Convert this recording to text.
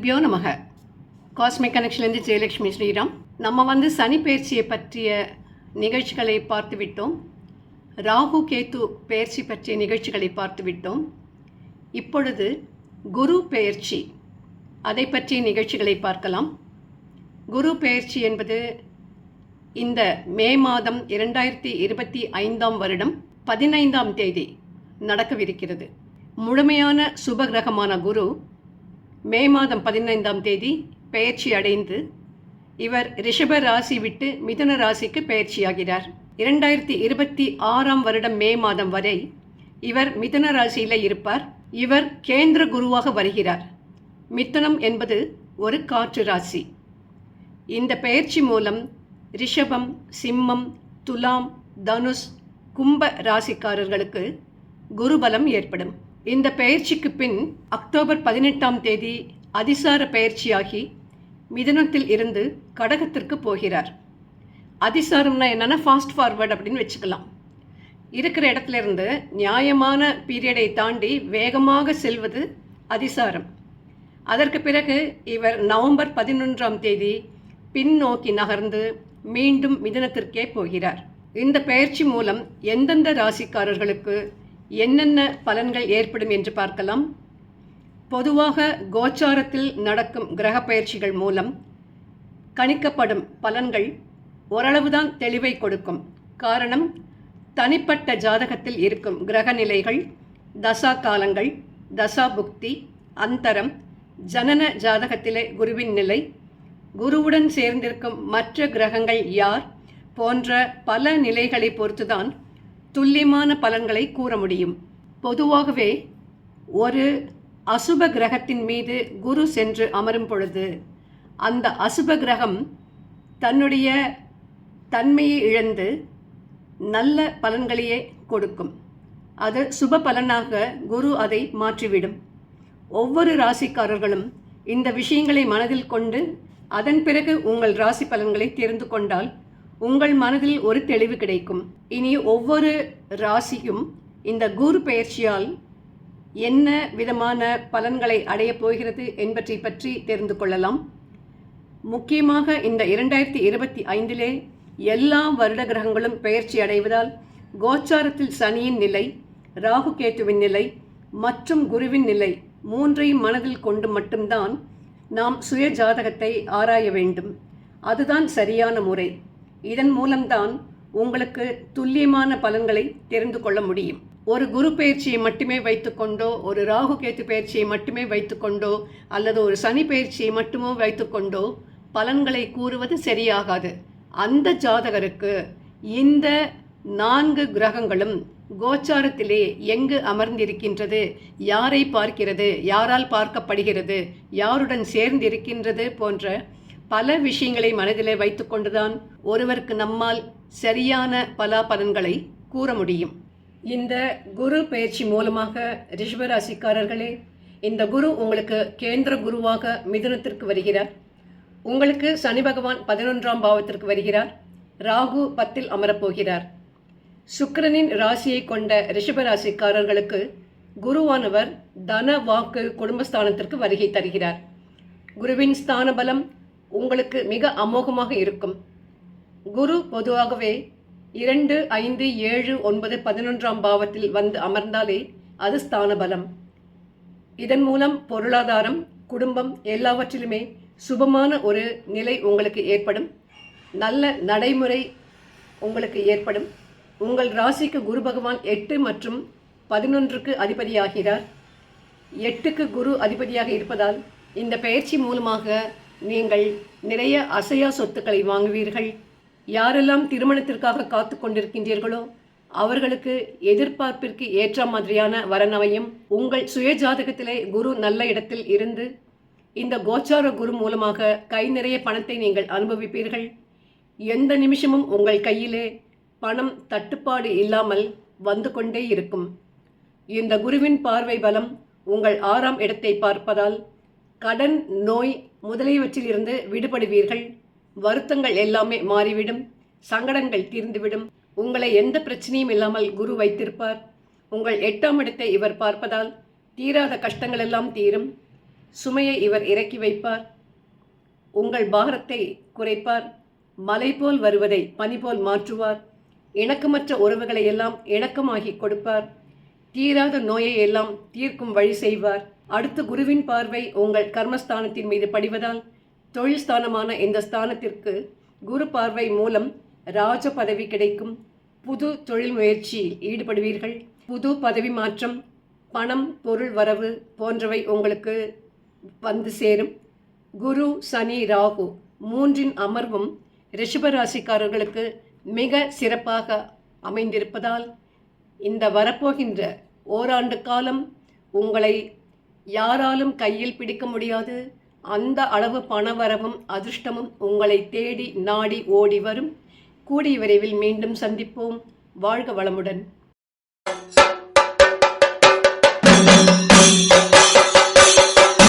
குருபியோ நமக. காஸ்மிக் கனெக்ஷன்லேருந்து ஜெயலட்சுமி ஸ்ரீராம். நம்ம வந்து சனி பயிற்சியை பற்றிய நிகழ்ச்சிகளை பார்த்து விட்டோம். ராகு கேத்து பயிற்சி பற்றிய நிகழ்ச்சிகளை பார்த்து விட்டோம். இப்பொழுது குரு பெயர்ச்சி அதை பற்றிய நிகழ்ச்சிகளை பார்க்கலாம். குரு பெயர்ச்சி என்பது இந்த மே மாதம் இரண்டாயிரத்தி இருபத்தி ஐந்தாம் வருடம் பதினைந்தாம் தேதி நடக்கவிருக்கிறது. முழுமையான சுபகிரகமான குரு மே மாதம் பதினைந்தாம் தேதி பெயர்ச்சி அடைந்து இவர் ரிஷப ராசி விட்டு மிதுன ராசிக்கு பெயர்ச்சியாகிறார். இரண்டாயிரத்தி இருபத்தி ஆறாம் வருடம் மே மாதம் வரை இவர் மிதுன ராசியில் இருப்பார். இவர் கேந்திர குருவாக வருகிறார். மிதுனம் என்பது ஒரு காற்று ராசி. இந்த பெயர்ச்சி மூலம் ரிஷபம் சிம்மம் துலாம் தனுஷ் கும்ப ராசிக்காரர்களுக்கு குருபலம் ஏற்படும். இந்த பெயர்ச்சிக்கு பின் அக்டோபர் பதினெட்டாம் தேதி அதிசார பெயர்ச்சியாகி மிதனத்தில் இருந்து கடகத்திற்கு போகிறார். அதிசாரம்னா என்னென்னா ஃபாஸ்ட் ஃபார்வர்ட் அப்படின்னு வச்சுக்கலாம். இருக்கிற இடத்துல இருந்து நியாயமான பீரியடை தாண்டி வேகமாக செல்வது அதிசாரம். அதற்கு பிறகு இவர் நவம்பர் பதினொன்றாம் தேதி பின்னோக்கி நகர்ந்து மீண்டும் மிதனத்திற்கே போகிறார். இந்த பயிற்சி மூலம் எந்தெந்த ராசிக்காரர்களுக்கு என்னென்ன பலன்கள் ஏற்படும் என்று பார்க்கலாம். பொதுவாக கோச்சாரத்தில் நடக்கும் கிரக பயிற்சிகள் மூலம் கணிக்கப்படும் பலன்கள் ஓரளவுதான் தெளிவை கொடுக்கும். காரணம் தனிப்பட்ட ஜாதகத்தில் இருக்கும் கிரக நிலைகள் தசா காலங்கள் தசா புக்தி அந்தரம் ஜனன ஜாதகத்திலே குருவின் நிலை குருவுடன் சேர்ந்திருக்கும் மற்ற கிரகங்கள் யார் போன்ற பல நிலைகளை பொறுத்துதான் துல்லியமான பலன்களை கூற முடியும். பொதுவாகவே ஒரு அசுப கிரகத்தின் மீது குரு சென்று அமரும் பொழுது அந்த அசுப கிரகம் தன்னுடைய தன்மையை இழந்து நல்ல பலன்களையே கொடுக்கும். அது சுப பலனாக குரு அதை மாற்றிவிடும். ஒவ்வொரு ராசிக்காரர்களும் இந்த விஷயங்களை மனதில் கொண்டு அதன் பிறகு உங்கள் ராசி பலன்களை தெரிந்து கொண்டால் உங்கள் மனதில் ஒரு தெளிவு கிடைக்கும். இனி ஒவ்வொரு ராசியும் இந்த குரு பெயர்ச்சியால் என்ன விதமான பலன்களை அடையப் போகிறது என்பதை பற்றி தெரிந்து கொள்ளலாம். முக்கியமாக இந்த இரண்டாயிரத்தி இருபத்தி ஐந்திலே எல்லா வருட கிரகங்களும் பெயர்ச்சி அடைவதால் கோச்சாரத்தில் சனியின் நிலை ராகு கேத்துவின் நிலை மற்றும் குருவின் நிலை மூன்றையும் மனதில் கொண்டு மட்டும்தான் நாம் சுய ஜாதகத்தை ஆராய வேண்டும். அதுதான் சரியான முறை. இதன் மூலம்தான் உங்களுக்கு துல்லியமான பலன்களை தெரிந்து கொள்ள முடியும். ஒரு குரு பயிற்சியை மட்டுமே வைத்துக்கொண்டோ ஒரு ராகு கேத்து பயிற்சியை மட்டுமே வைத்துக்கொண்டோ அல்லது ஒரு சனி பயிற்சியை மட்டுமோ வைத்துக்கொண்டோ பலன்களை கூறுவது சரியாகாது. அந்த ஜாதகருக்கு இந்த நான்கு கிரகங்களும் கோச்சாரத்திலே எங்கு அமர்ந்திருக்கின்றது யாரை பார்க்கிறது யாரால் பார்க்கப்படுகிறது யாருடன் சேர்ந்திருக்கின்றது போன்ற பல விஷயங்களை மனதிலே வைத்துக்கொண்டுதான் ஒருவருக்கு நம்மால் சரியான பலாபலன்களை கூற முடியும். இந்த குரு பயிற்சி மூலமாக ரிஷபராசிக்காரர்களே இந்த குரு உங்களுக்கு கேந்திர குருவாக மிதுனத்திற்கு வருகிறார். உங்களுக்கு சனி பகவான் பதினொன்றாம் பாவத்திற்கு வருகிறார். ராகு பத்தில் அமரப்போகிறார். சுக்கிரனின் ராசியை கொண்ட ரிஷபராசிக்காரர்களுக்கு குருவானவர் தன வாக்கு குடும்பஸ்தானத்திற்கு வருகை தருகிறார். குருவின் ஸ்தான பலம் உங்களுக்கு மிக அமோகமாக இருக்கும். குரு பொதுவாகவே இரண்டு ஐந்து ஏழு ஒன்பது பதினொன்றாம் பாவத்தில் வந்து அமர்ந்தாலே அது ஸ்தான பலம் இதன் மூலம் பொருளாதாரம் குடும்பம் எல்லாவற்றிலுமே சுபமான ஒரு நிலை உங்களுக்கு ஏற்படும். நல்ல நடைமுறை உங்களுக்கு ஏற்படும். உங்கள் ராசிக்கு குரு பகவான் எட்டு மற்றும் பதினொன்றுக்கு அதிபதியாகிறார். எட்டுக்கு குரு அதிபதியாக இருப்பதால் இந்த பயிற்சி மூலமாக நீங்கள் நிறைய அசையா சொத்துக்களை வாங்குவீர்கள். யாரெல்லாம் திருமணத்திற்காக காத்து கொண்டிருக்கின்றீர்களோ அவர்களுக்கு எதிர்பார்ப்பிற்கு ஏற்ற மாதிரியான வரனவையும் உங்கள் சுயஜாதகத்திலே குரு நல்ல இடத்தில் இருந்து இந்த கோச்சார குரு மூலமாக கை நிறைய பணத்தை நீங்கள் அனுபவிப்பீர்கள். எந்த நிமிஷமும் உங்கள் கையிலே பணம் தட்டுப்பாடு இல்லாமல் வந்து கொண்டே இருக்கும். இந்த குருவின் பார்வை பலம் உங்கள் ஆறாம் இடத்தை பார்ப்பதால் கடன் நோய் முதலியவற்றிலிருந்து விடுபடுவீர்கள். வருத்தங்கள் எல்லாமே மாறிவிடும். சங்கடங்கள் தீர்ந்துவிடும். உங்களை எந்த பிரச்சனையும் இல்லாமல் குரு வைத்திருப்பார். உங்கள் எட்டாம் இடத்தை இவர் பார்ப்பதால் தீராத கஷ்டங்கள் எல்லாம் தீரும். சுமையை இவர் இறக்கி வைப்பார். உங்கள் பாரத்தை குறைப்பார். மலை போல் வருவதை பனி போல் மாற்றுவார். இணக்கமற்ற உறவுகளை எல்லாம் இணக்கமாகி கொடுப்பார். தீராத நோயை எல்லாம் தீர்க்கும் வழி செய்வார். அடுத்து குருவின் பார்வை உங்கள் கர்மஸ்தானத்தின் மீது படிவதால் தொழில் ஸ்தானமான இந்த ஸ்தானத்திற்கு குரு பார்வை மூலம் ராஜ பதவி கிடைக்கும். புது தொழில் முயற்சியில் ஈடுபடுவீர்கள். புது பதவி மாற்றம் பணம் பொருள் வரவு போன்றவை உங்களுக்கு வந்து சேரும். குரு சனி ராகு மூன்றின் அமர்வும் ரிஷபராசிக்காரர்களுக்கு மிக சிறப்பாக அமைந்திருப்பதால் இந்த வரப்போகின்ற ஓராண்டு காலம் உங்களை யாராலும் கையில் பிடிக்க முடியாது. அந்த அளவு பணவரவும் அதிர்ஷ்டமும் உங்களை தேடி நாடி ஓடி வரும். கூடிய விரைவில் மீண்டும் சந்திப்போம். வாழ்க வளமுடன்.